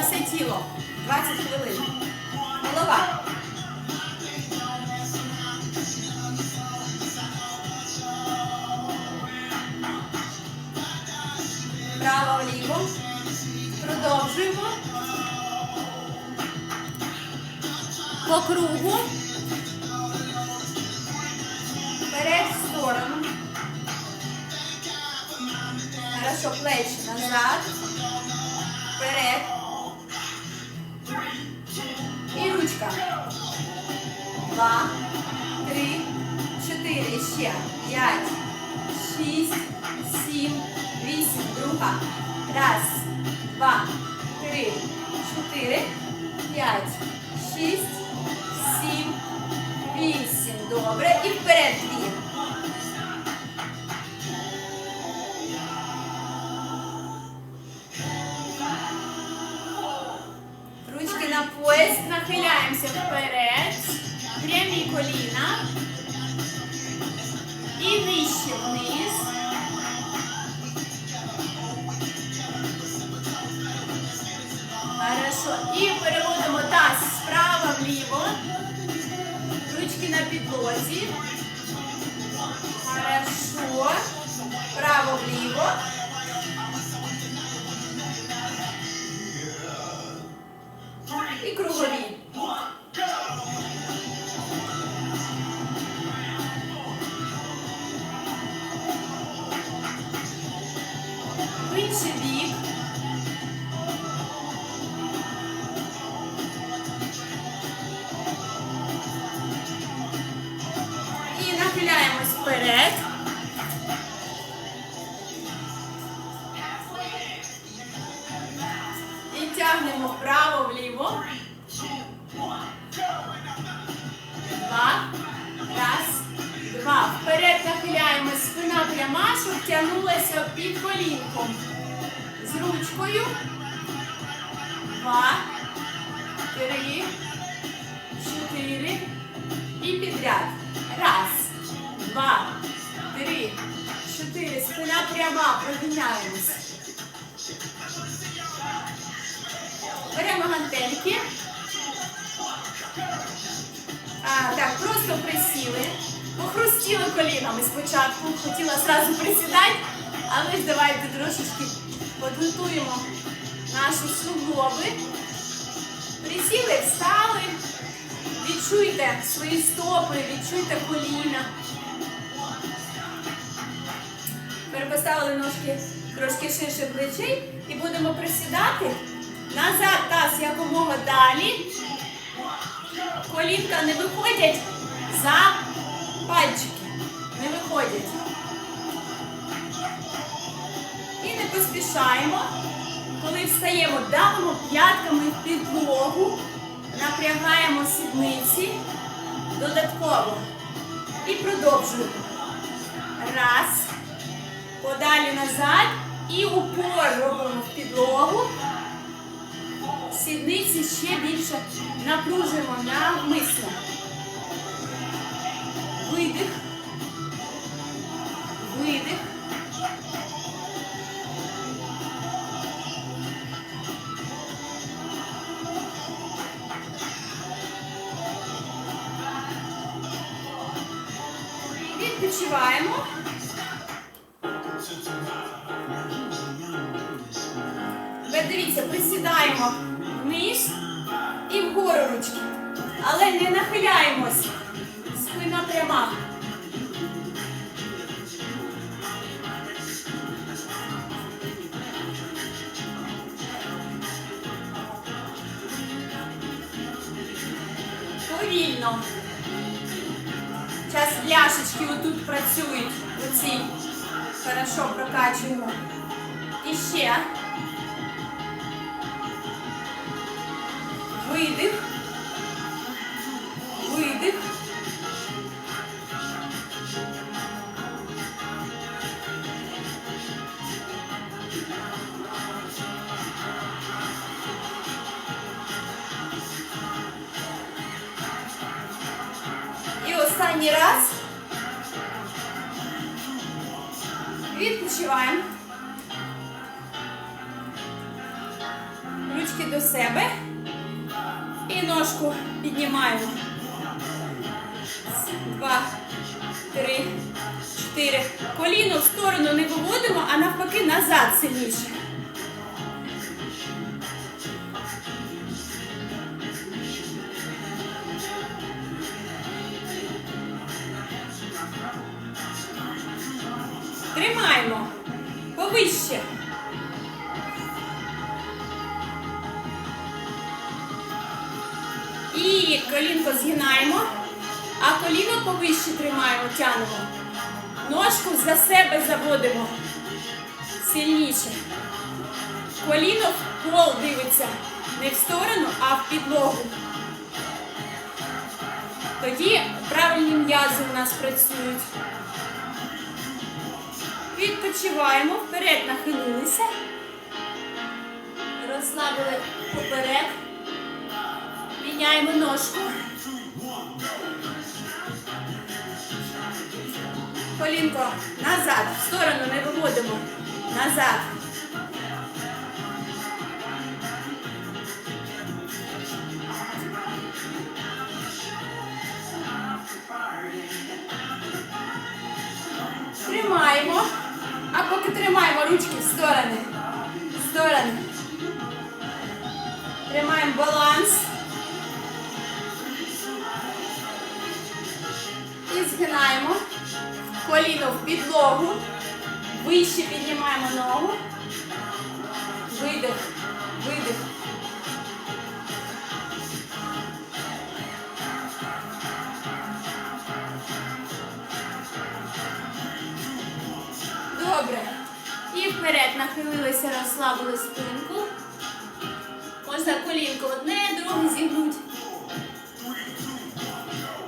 все тіло. 20 хвилин. Голова. Право вліво. Продовжуємо. По кругу. Вперед в сторону. Хорошо, плечі назад. Ще. П'ять, шість, сім, вісім. Друга. Раз, два, три, чотири, п'ять, шість, сім, вісім. Добре. І вперед дві. Ручки на пояс, нахиляємося вперед, прямі коліна підлозі. Хорошо. Щоб тягнулася під колінком. З ручкою. Два. Три. Чотири. І підряд. Раз. Два. Три. Чотири. Спина пряма. Прогинаємось. Беремо гантельки. А, так, просто присіли. Похрустіли колінами спочатку. Хотіла зразу присідати, але ж давайте трошечки підготуємо наші суглоби. Присіли, встали. Відчуйте свої стопи, відчуйте коліна. Перепоставили ножки трошки ширше плечей і будемо присідати. Назад таз якомога далі. Колінка не виходять за пальчики. Не виходять. І не поспішаємо. Коли встаємо, давимо п'ятками в підлогу, напрягаємо сідниці додатково. І продовжуємо. Раз. Подалі назад. І упор робимо в підлогу. Сідниці ще більше напружуємо навмисно. Видих. Видих. Відпочиваємо. Тепер дивіться, присідаємо вниз і вгору ручки. Але не нахиляємось. отут працюють. Оці. Хорошо прокачуємо. І ще. Видих. Видих. І останній раз. Відпочиваємо. Ручки до себе. І ножку піднімаємо. Два, три, чотири. Коліно в сторону не виводимо, а навпаки назад сильніше. Тянемо. Ножку за себе заводимо. Сильніше. Коліно в пол дивиться. Не в сторону, а в підлогу. Тоді правильні м'язи у нас працюють. Відпочиваємо, вперед нахилилися. Розслабили поперек. Міняємо ножку. Колінко назад, в сторону не виводимо. Назад. Тримаємо. А поки тримаємо ручки в сторони. В сторони. Тримаємо баланс. І згинаємо. Коліно в підлогу. Вище піднімаємо ногу. Видих. Видих. Добре. І вперед нахилилися, розслабили спинку. Можна колінко одне, друге зігнуть.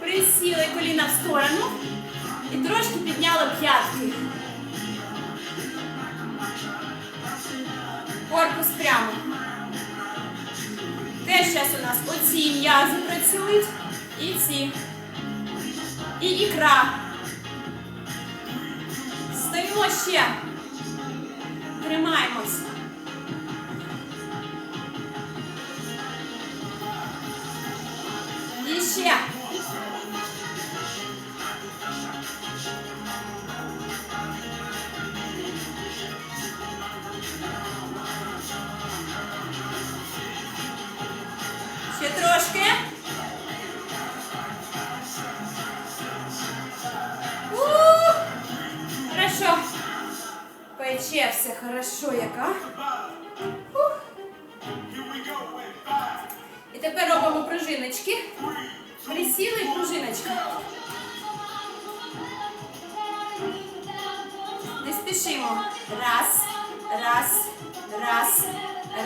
Присіли коліна в сторону п'ятки. Корпус прямо. Теж зараз у нас оці м'язи працюють і ці. І ікра. Стоїмо ще. Тримаємось. І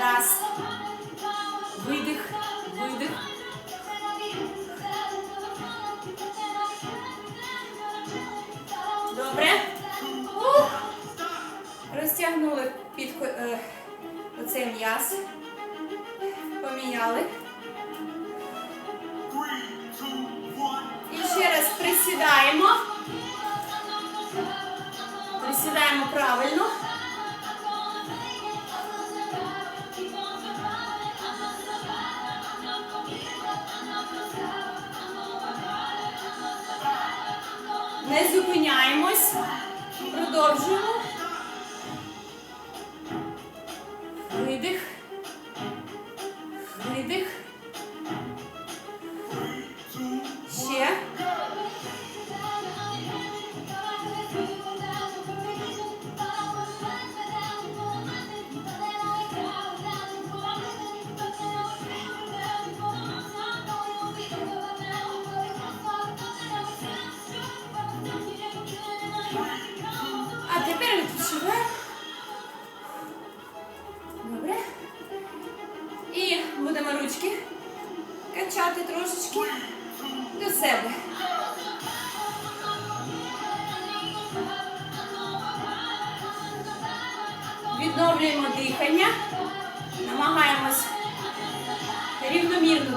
раз. Видих, видих. Добре. Ух. Розтягнули під е, оцей м'яз. Поміняли. І ще раз присідаємо. Присідаємо правильно. Не зупиняємось. Продовжуємо.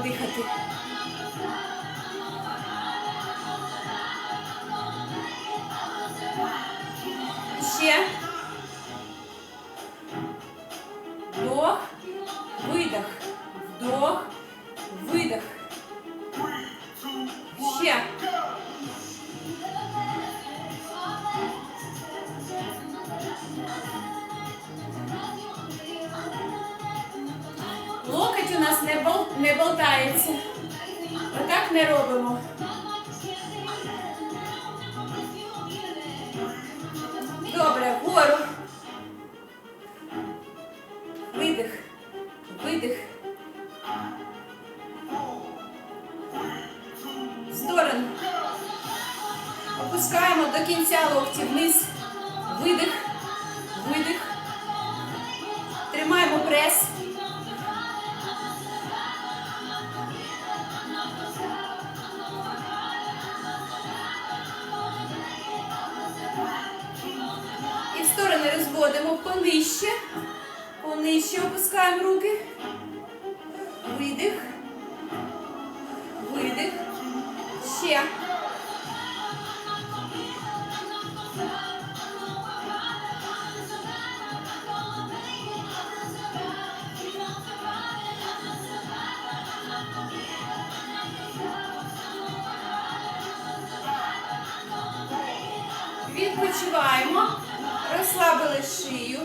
Дихати. Ще. Видих. В сторону. Опускаємо до кінця локті вниз. Видих. Видих. Тримаємо прес. І в сторони розводимо понижче. Понижче опускаємо руки. Відпочиваємо. Розслабили шию.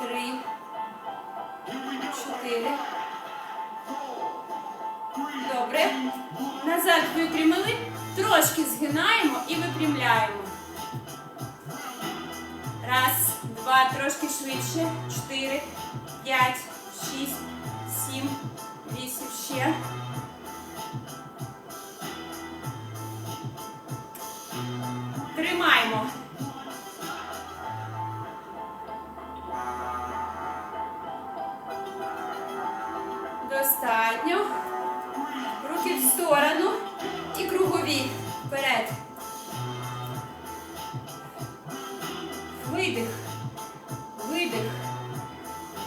Три, чотири. Добре. Назад випрямили. Трошки згинаємо і випрямляємо. Раз, два, трошки швидше. Чотири, п'ять, шість, сім, вісім. Ще.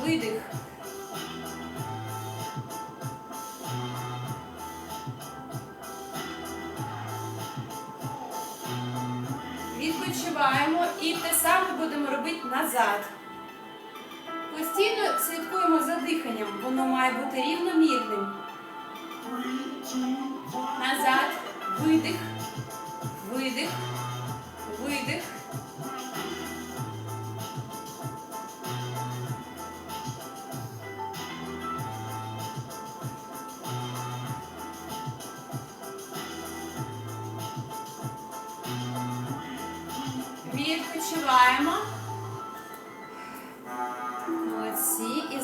Видих. Відпочиваємо і те саме будемо робити назад. Постійно слідкуємо за диханням, воно має бути рівномірним. Назад, видих, видих, видих.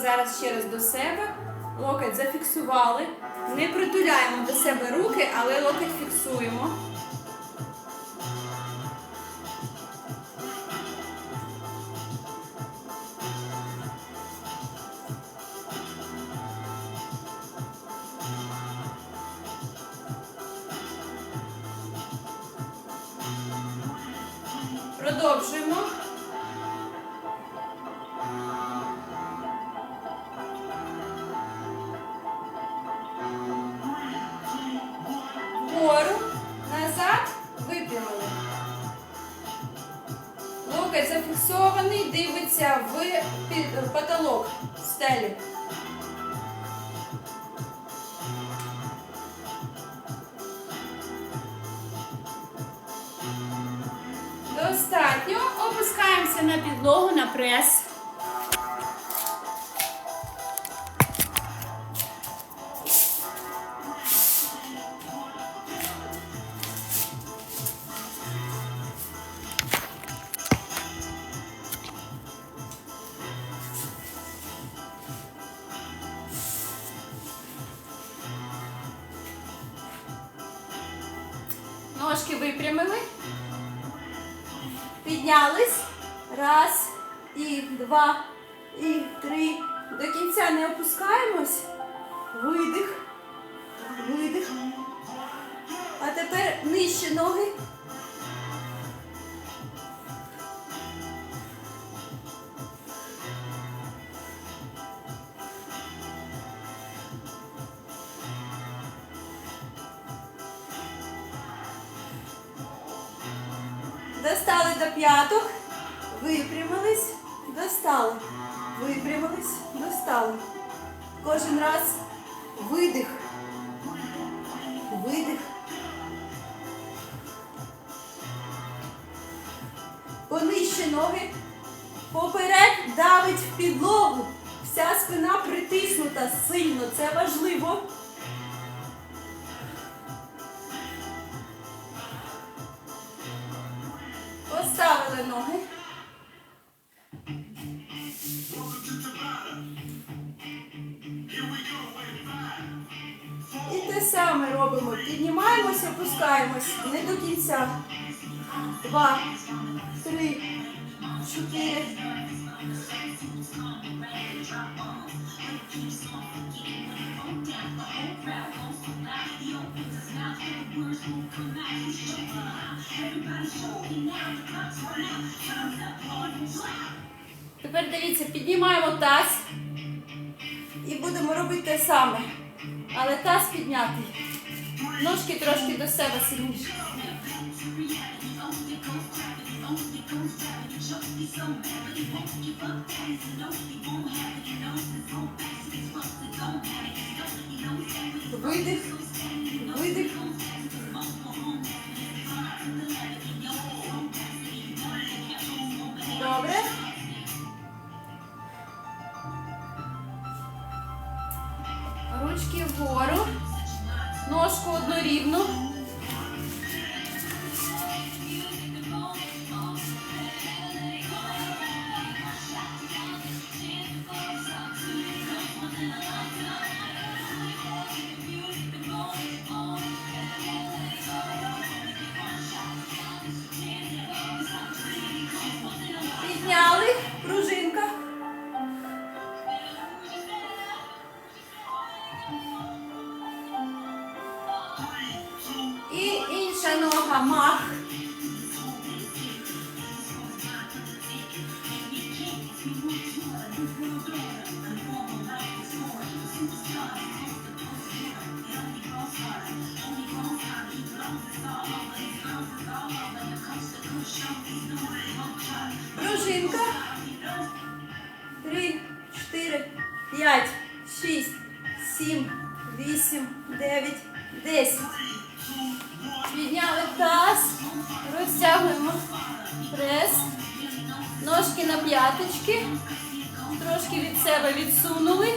Зараз ще раз до себе. Локоть зафіксували. Не притуляємо до себе руки, але локоть фіксуємо. Стелі. Достатньо. Опускаємося на підлогу на прес. Все, не опускаємось. Видих. Видих. А тепер нижче ноги. Достали до п'яток, випрямились, достали. Випрямились, достали. Кожен раз видих. Видих. Понижче ноги. Поперек давить в підлогу. Вся спина притиснута сильно. Це важливо. Поставили ноги. Опускаємось. Не до кінця. Два, три, чотири. Тепер дивіться, піднімаємо таз і будемо робити те саме. Але таз піднятий. Ножки трошки до себе сильніше. Видих, видих. Сім, вісім, дев'ять, десять. Підняли таз, розтягуємо прес, ножки на п'яточки, трошки від себе відсунули.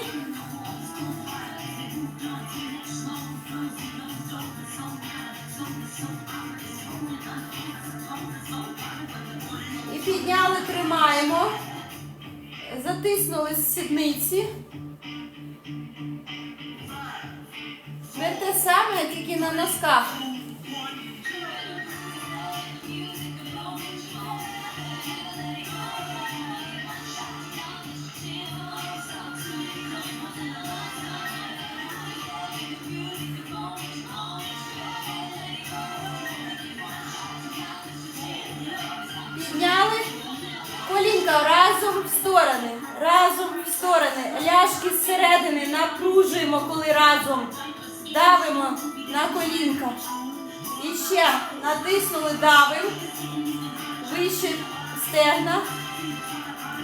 І підняли, тримаємо, затиснули з сідниці. Тепер те саме, тільки на носках. Підняли колінка разом в сторони. Разом в сторони. Ляшки зсередини напружуємо, коли разом. Давимо на колінка. І ще натиснули, давим. Вище стегна.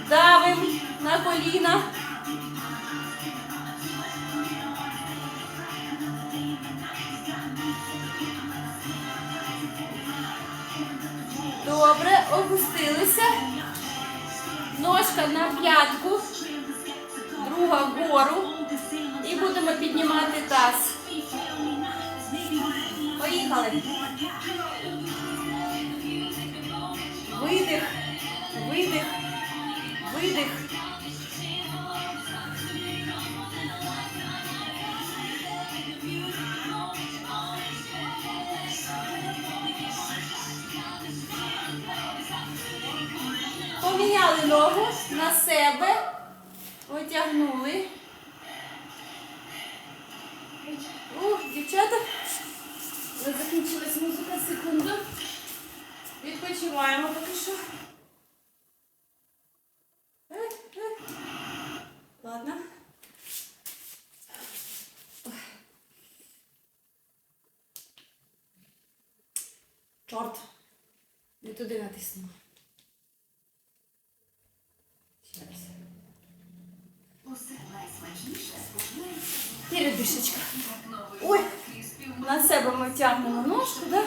Давим на коліна. Добре, опустилися. Ножка на п'ятку, друга вгору. І будемо піднімати таз. Поїхали. Видих, видих, видих. Поміняли ногу на себе, потягнули. Ух, дівчата, закінчилась музика, секунду. Відпочиваємо поки що. Е, е. Ладно. Чорт. Не туди натиснула. Ще раз. Передишечка. Ой, на себе ми тягнемо ножку, да?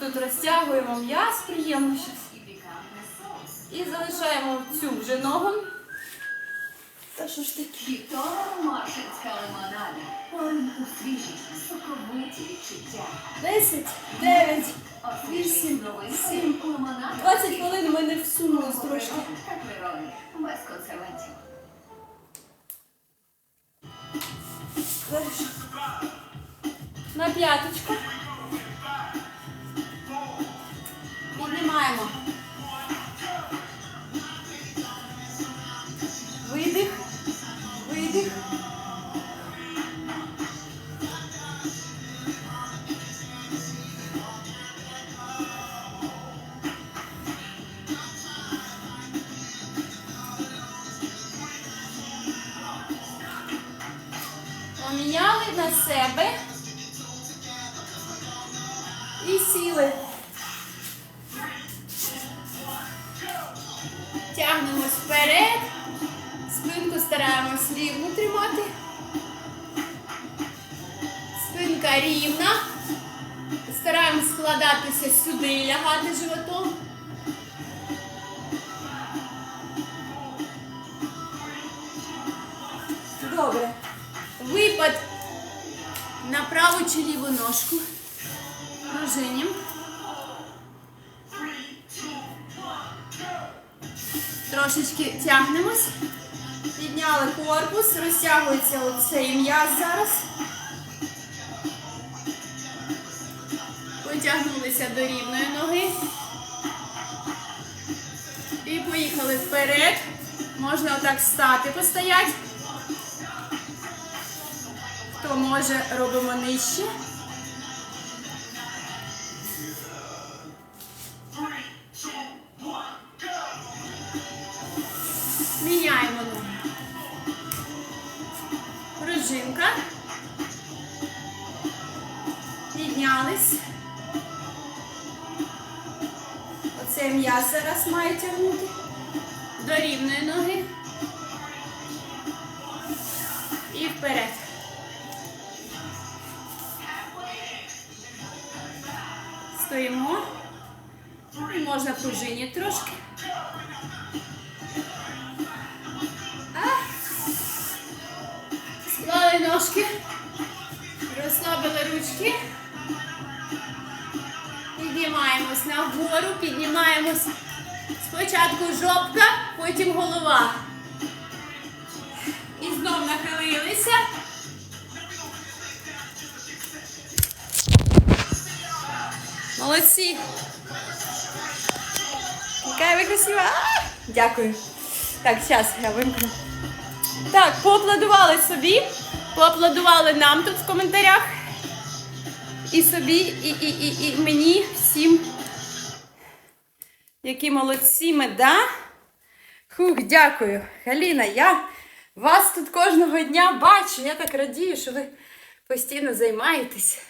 Тут розтягуємо м'яз приємно щас. І залишаємо цю вже ногу. Та що ж таке? Вікторія Маршинська лимонада. Поринку свіжі, соковиті відчуття. 10, 9, Освіжий новий сім лимонада. 20 хвилин ми не всунулись трошки. Пепероні. Без консервантів. Дальше. На п'яточку. Спинка рівна. Стараємось складатися сюди, лягати животом. Добре. Випад на праву чи ліву ножку. Пружинім. Трошечки тягнемось. Підняли корпус, розтягується оцей м'яз зараз. Потягнулися до рівної ноги. І поїхали вперед. Можна отак стати, постоять. Хто може, робимо нижче. Піднімаємось нагору, піднімаємось. Спочатку жопка, потім голова. І знов нахилилися. Молодці. Яка ви красива. Дякую. Так, зараз я вимкну. Так, поаплодували собі, поаплодували нам тут в коментарях. І собі, і, і, і, і мені всім. Які молодці ми, да? Хух, дякую. Галіна, я вас тут кожного дня бачу. Я так радію, що ви постійно займаєтесь.